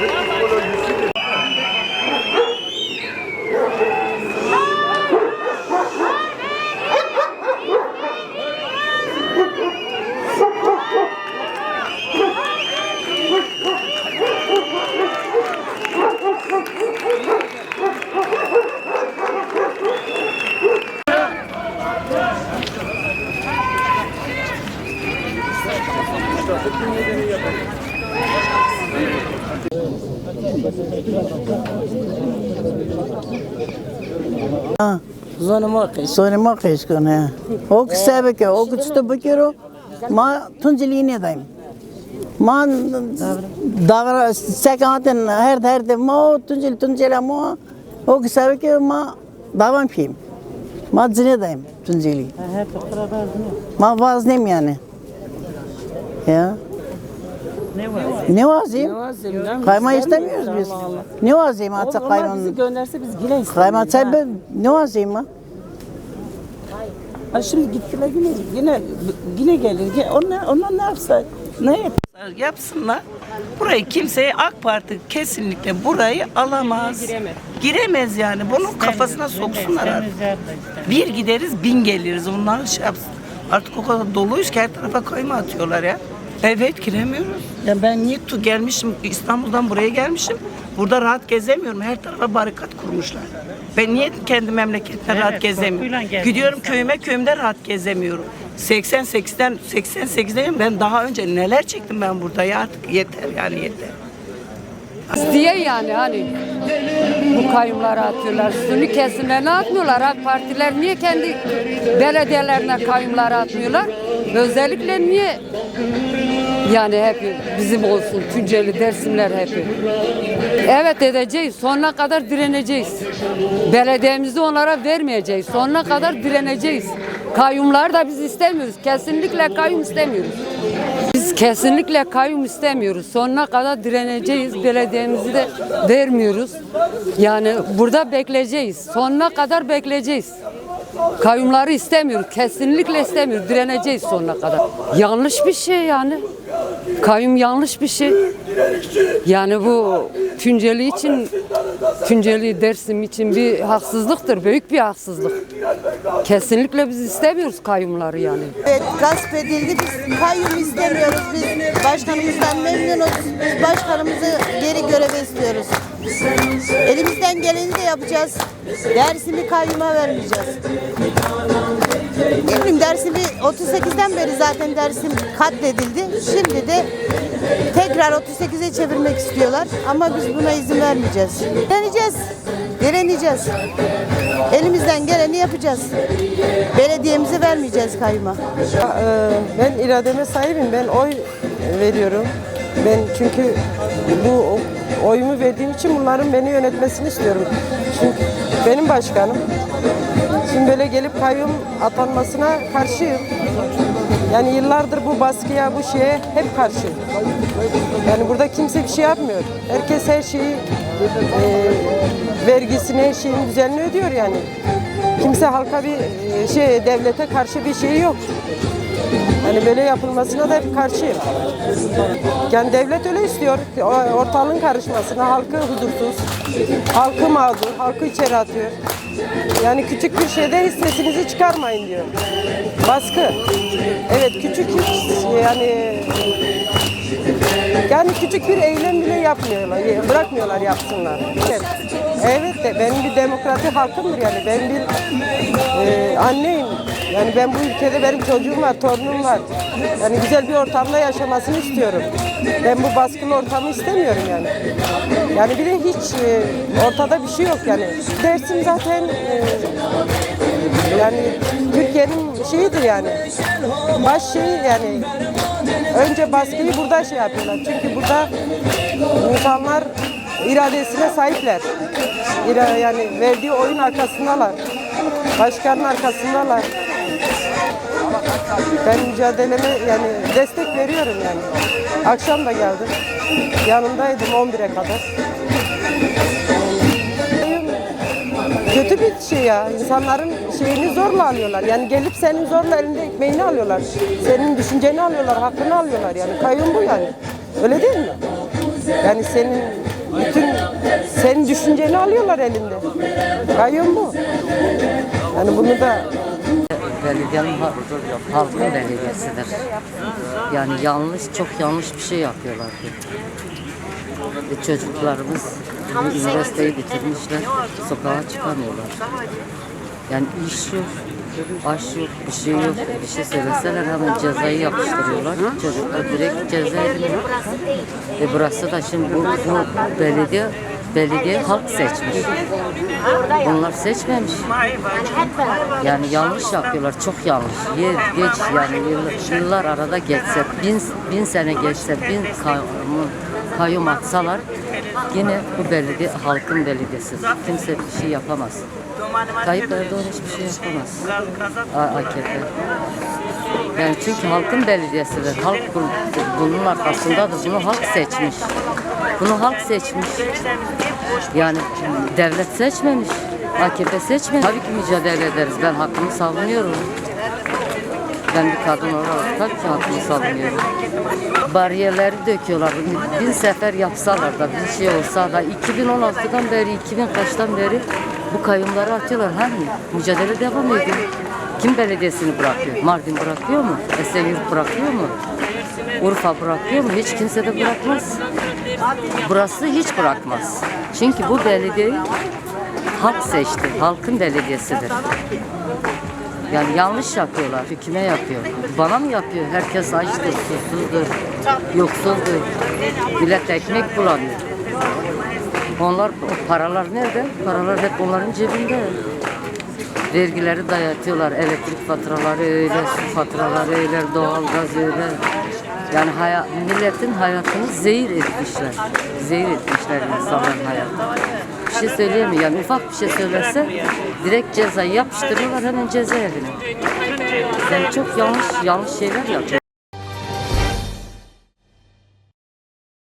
Grande Colombia. Psikolojisi Sonima kışkını. O kısa ki o kısa bakıyor. Ma tunceliğine dayım. Ma dağra sekaten her her de ma tuncel tuncela ma o kısa ki ma davam piyim. Ma zine dayım tunceli. Ma vaznem yani. Ya. Ne vazim? Kayma istemiyoruz biz. Ne vazim atsa Onlar bizi kaymanın? gönderse biz yine istemeyiz. Kayma ha. tabi ne vazim ha? Ha şimdi gittiler yine yine yine gelir. Onlar onlar ne yapsa ne yapsa yapsınlar. Burayı kimseye AK Parti kesinlikle burayı alamaz. Giremez. Giremez yani. Bunun kafasına soksunlar artık. Bir gideriz bin geliriz. Onlar şey yapsın. Artık o kadar doluyuz ki her tarafa kayma atıyorlar ya. Evet giremiyoruz. Ya ben niye tu gelmişim İstanbul'dan buraya gelmişim. Burada rahat gezemiyorum. Her tarafa barikat kurmuşlar. Ben niye kendi memleketimde rahat gezemiyorum? Gidiyorum köyüme köyümde rahat gezemiyorum. 88'den 88'deyim ben daha önce neler çektim ben burada ya artık yeter yani yeter. diye yani hani bu kayyumları atıyorlar. Suni kesimlerine atmıyorlar. AK Partiler niye kendi belediyelerine kayyumları atmıyorlar? Özellikle niye yani hep bizim olsun Tunceli Dersimler hep. Evet edeceğiz. Sonuna kadar direneceğiz. Belediyemizi onlara vermeyeceğiz. Sonuna kadar direneceğiz. Kayyumlar da biz istemiyoruz. Kesinlikle kayyum istemiyoruz. Biz kesinlikle kayyum istemiyoruz. Sonuna kadar direneceğiz. Belediyemizi de vermiyoruz. Yani burada bekleyeceğiz. Sonuna kadar bekleyeceğiz. Kayyumları istemiyoruz. Kesinlikle istemiyoruz. Direneceğiz sonuna kadar. Yanlış bir şey yani. Kayyum yanlış bir şey. Yani bu Tunceli için, Tunceli Dersim için bir haksızlıktır. Büyük bir haksızlık. Kesinlikle biz istemiyoruz kayyumları yani. Evet gasp edildi. Biz kayyum istemiyoruz. Biz başkanımızdan memnunuz. Biz başkanımızı geri göreve istiyoruz. Elimizden geleni de yapacağız. Dersimi kayyuma vermeyeceğiz. Ne dersimi 38'den beri zaten dersim katledildi. Şimdi de tekrar 38'e çevirmek istiyorlar. Ama biz buna izin vermeyeceğiz. Direneceğiz. Direneceğiz. Elimizden geleni yapacağız. Belediyemize vermeyeceğiz kayyuma. Ee, Ben irademe sahibim. Ben oy veriyorum. Ben çünkü bu oyumu verdiğim için bunların beni yönetmesini istiyorum. Çünkü benim başkanım. Şimdi böyle gelip kayyum atanmasına karşıyım. Yani yıllardır bu baskıya, bu şeye hep karşıyım. Yani burada kimse bir şey yapmıyor. Herkes her şeyi, e, vergisini, her şeyini düzenli ödüyor yani. Kimse halka bir e, şey, devlete karşı bir şey yok. Hani böyle yapılmasına da hep karşıyım. Yani devlet öyle istiyor. Ortalığın karışmasına, halkı huzursuz, halkı mağdur, halkı içeri atıyor. Yani küçük bir şeyde hiç sesinizi çıkarmayın diyor. Baskı. Evet küçük hiç yani yani küçük bir eylem bile yapmıyorlar, bırakmıyorlar yapsınlar. Evet, evet de benim bir demokratik hakkımdır yani. Ben bir e, anneyim. Yani ben bu ülkede benim çocuğum var, torunum var. Yani güzel bir ortamda yaşamasını istiyorum. Ben bu baskılı ortamı istemiyorum yani. Yani bir de hiç e, ortada bir şey yok yani. Dersim zaten e, yani Türkiye'nin şeyidir yani. Baş şeyi yani önce baskıyı burada şey yapıyorlar. Çünkü burada insanlar iradesine sahipler. İra, yani verdiği oyun arkasındalar. Başkanın arkasındalar. Ben mücadeleme yani destek veriyorum yani. Akşam da geldim. Yanındaydım 11'e kadar. Kötü bir şey ya. İnsanların şeyini zorla alıyorlar. Yani gelip senin zorla elinde ekmeğini alıyorlar. Senin düşünceni alıyorlar, hakkını alıyorlar. Yani kayyum bu yani. Öyle değil mi? Yani senin bütün senin düşünceni alıyorlar elinde. Kayyum bu. Yani bunu da belediyenin ha- halkın belediyesidir. Yani yanlış, çok yanlış bir şey yapıyorlar. E, çocuklarımız üniversiteyi bitirmişler, sokağa çıkamıyorlar. Yani iş yok, aş yok, bir şey yok. Bir şey söyleseler hemen cezayı yapıştırıyorlar. Çocuklar direkt ceza ediliyor. E burası da şimdi bu, bu belediye belediye halk seçmiş. Bunlar seçmemiş. Yani yanlış yapıyorlar, çok yanlış. Yer, geç yani yıllar, yıllar arada geçse, bin, bin sene geçse, bin kayyum, kayyum atsalar yine bu belediye halkın belediyesi. Kimse bir şey yapamaz. Tayyip Erdoğan hiçbir şey yapamaz. AKP. Yani çünkü halkın belediyesidir. Halk bu- bunun arkasındadır. Bunu halk seçmiş. Bunu halk seçmiş. Yani devlet seçmemiş. AKP seçmemiş. Tabii ki mücadele ederiz. Ben hakkımı savunuyorum. Ben bir kadın olarak tabii ki hakkımı savunuyorum. Bariyerleri döküyorlar. Bin sefer yapsalar da bir şey olsa da 2016'dan beri, 2000 kaçtan beri bu kayyumları atıyorlar. Hani mücadele devam ediyor. Kim belediyesini bırakıyor? Mardin bırakıyor mu? Esenyurt bırakıyor mu? Urfa bırakıyor mu? Hiç kimse de bırakmaz. Burası hiç bırakmaz. Çünkü bu belediyeyi halk seçti. Halkın belediyesidir. Yani yanlış yapıyorlar. Kime yapıyor? Bana mı yapıyor? Herkes açtır, susuzdur, yoksuldur. Millet ekmek bulamıyor. Onlar, o paralar nerede? Paralar hep onların cebinde. Vergileri dayatıyorlar. Elektrik faturaları öyle, su faturaları öyle, doğalgaz öyle. Yani haya, milletin hayatını zehir etmişler. Zehir etmişler insanların hayatını. Bir şey söyleyemiyor. Yani ufak bir şey söylese direkt cezayı yapıştırıyorlar hemen cezaevine. Yani çok yanlış yanlış şeyler yapıyor.